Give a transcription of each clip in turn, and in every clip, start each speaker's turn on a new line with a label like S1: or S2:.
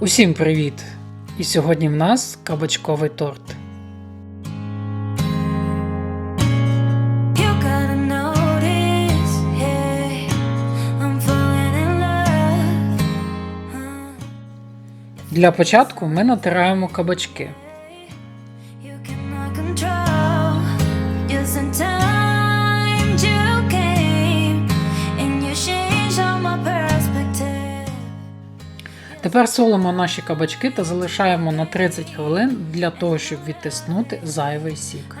S1: Усім привіт! І сьогодні в нас кабачковий торт. Для початку ми натираємо кабачки. Тепер солимо наші кабачки та залишаємо на 30 хвилин для того, щоб відтиснути зайвий сік.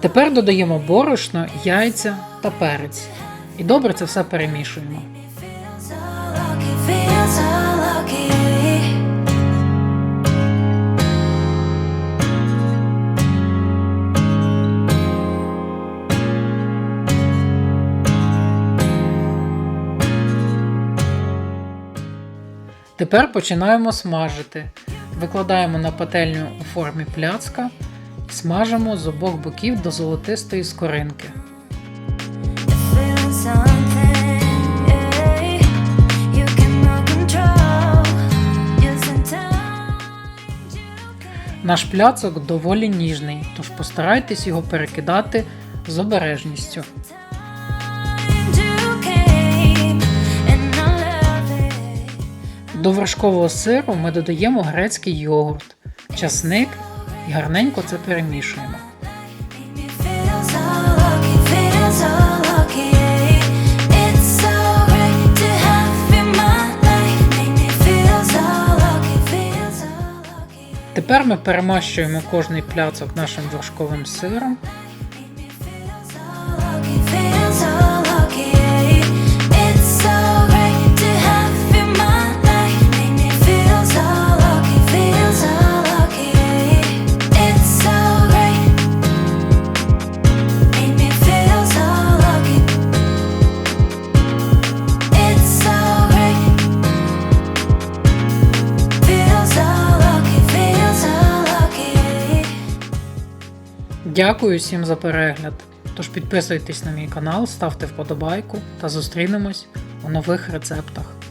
S1: Тепер додаємо борошно, яйця та перець. І добре це все перемішуємо. Тепер починаємо смажити. Викладаємо на пательню у формі пляцка і смажимо з обох боків до золотистої скоринки. Наш пляцок доволі ніжний, тож постарайтесь його перекидати з обережністю. До вершкового сиру ми додаємо грецький йогурт, часник і гарненько це перемішуємо. Тепер ми перемащуємо кожний пляцок нашим вершковим сиром. Дякую всім за перегляд. Тож підписуйтесь на мій канал, ставте вподобайку та зустрінемось у нових рецептах.